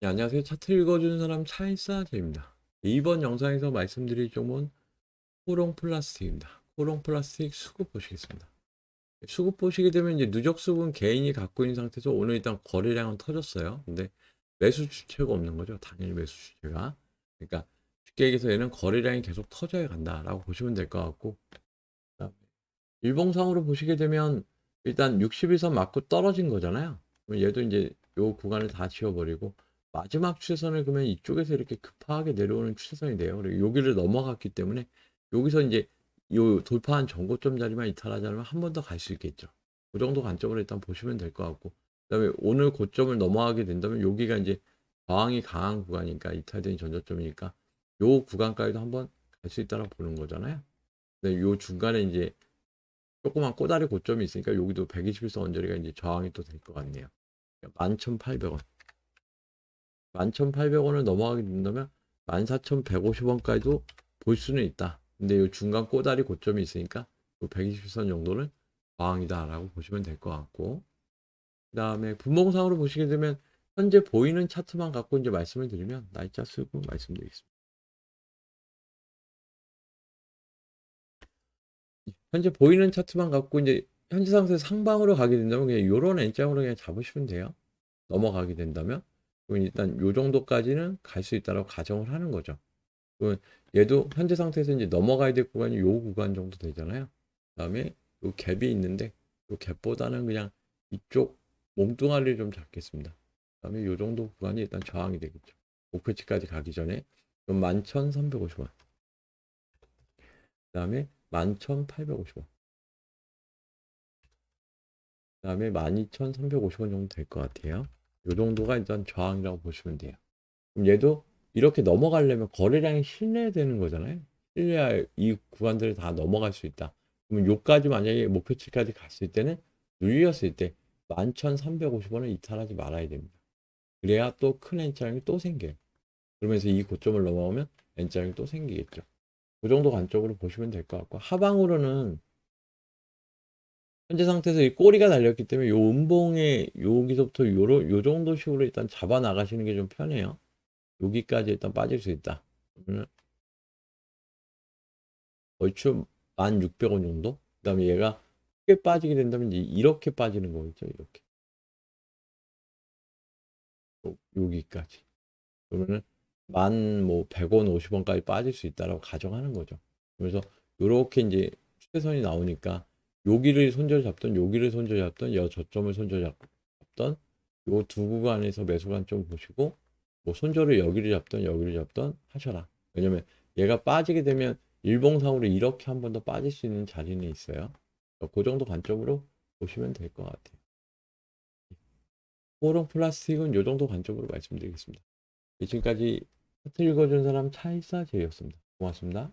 네, 안녕하세요. 차트 읽어주는 사람 차인사제입니다. 이번 영상에서 말씀드릴 종목은 코롱 플라스틱입니다. 코롱 플라스틱 수급 보시겠습니다. 수급 보시게 되면 이제 누적 수분 개인이 갖고 있는 상태에서 오늘 일단 거래량은 터졌어요. 근데 매수 주체가 없는 거죠. 당연히 매수 주체가. 그러니까 쉽게 얘기해서 얘는 거래량이 계속 터져야 간다라고 보시면 될 것 같고. 일봉상으로 보시게 되면 일단 61선 맞고 떨어진 거잖아요. 그럼 얘도 이제 요 구간을 다 지워버리고 마지막 추세선을 그러면 이쪽에서 이렇게 급하게 내려오는 추세선이 돼요. 그리고 여기를 넘어갔기 때문에 여기서 이제 요 돌파한 전고점 자리만 이탈하지 않으면 한 번 더 갈 수 있겠죠. 그 정도 관점으로 일단 보시면 될 것 같고 그다음에 오늘 고점을 넘어가게 된다면 여기가 이제 저항이 강한 구간이니까 이탈된 전저점이니까 요 구간까지도 한번 갈 수 있다고 보는 거잖아요. 근데 요 중간에 이제 조그만 꼬다리 고점이 있으니까 여기도 121선 언저리가 이제 저항이 또 될 것 같네요. 11,800원. 11,800원을 넘어가게 된다면 14,150원까지도 볼 수는 있다. 근데 이 중간 꼬다리 고점이 있으니까 이 120선 정도는 저항이다라고 보시면 될 것 같고 그 다음에 분봉상으로 보시게 되면 현재 보이는 차트만 갖고 이제 말씀을 드리면 날짜 쓰고 말씀드리겠습니다. 현재 보이는 차트만 갖고 이제 현재 상태에서 상방으로 가게 된다면 그냥 이런 N장으로 그냥 잡으시면 돼요. 넘어가게 된다면 일단 요 정도까지는 갈 수 있다고 가정을 하는 거죠. 얘도 현재 상태에서 이제 넘어가야 될 구간이 요 구간 정도 되잖아요. 그다음에 요 갭이 있는데 요 갭보다는 그냥 이쪽 몸뚱아리를 좀 잡겠습니다. 그다음에 요 정도 구간이 일단 저항이 되겠죠. 목표치까지 가기 전에 그럼 11,350원. 그다음에 11,850원. 그다음에 12,350원 정도 될 것 같아요. 요 정도가 일단 저항이라고 보시면 돼요. 그럼 얘도 이렇게 넘어가려면 거래량이 실내야 되는 거잖아요. 실내야 이 구간들을 다 넘어갈 수 있다. 그러면 요까지 만약에 목표치까지 갔을 때는 눌렸을 때 11,350원을 이탈하지 말아야 됩니다. 그래야 또 큰 N자형이 또 생겨요. 그러면서 이 고점을 넘어오면 N자형이 또 생기겠죠. 그 정도 관점으로 보시면 될 것 같고 하방으로는 현재 상태에서 이 꼬리가 달렸기 때문에 요 음봉에 여기서부터 요로 요 정도 식으로 일단 잡아 나가시는 게 좀 편해요. 여기까지 일단 빠질 수 있다. 그러면 얼추 1,600원 정도? 그 다음에 얘가 크게 빠지게 된다면 이렇게 빠지는 거겠죠. 이렇게. 요- 여기까지. 그러면은 만뭐 100원, 50원까지 빠질 수 있다라고 가정하는 거죠. 그래서 요렇게 이제 추세선이 나오니까 여기를 손절 잡던 여기를 손절 잡던 여 저점을 손절 잡던 요 두 구간에서 매수 관점 보시고 뭐 손절을 여기를 잡던 여기를 잡던 하셔라. 왜냐면 얘가 빠지게 되면 일봉상으로 이렇게 한 번 더 빠질 수 있는 자리는 있어요. 그 정도 관점으로 보시면 될 것 같아요. 호롱 플라스틱은 요 정도 관점으로 말씀드리겠습니다. 지금까지 차트 읽어준 사람 차이사 제이였습니다. 고맙습니다.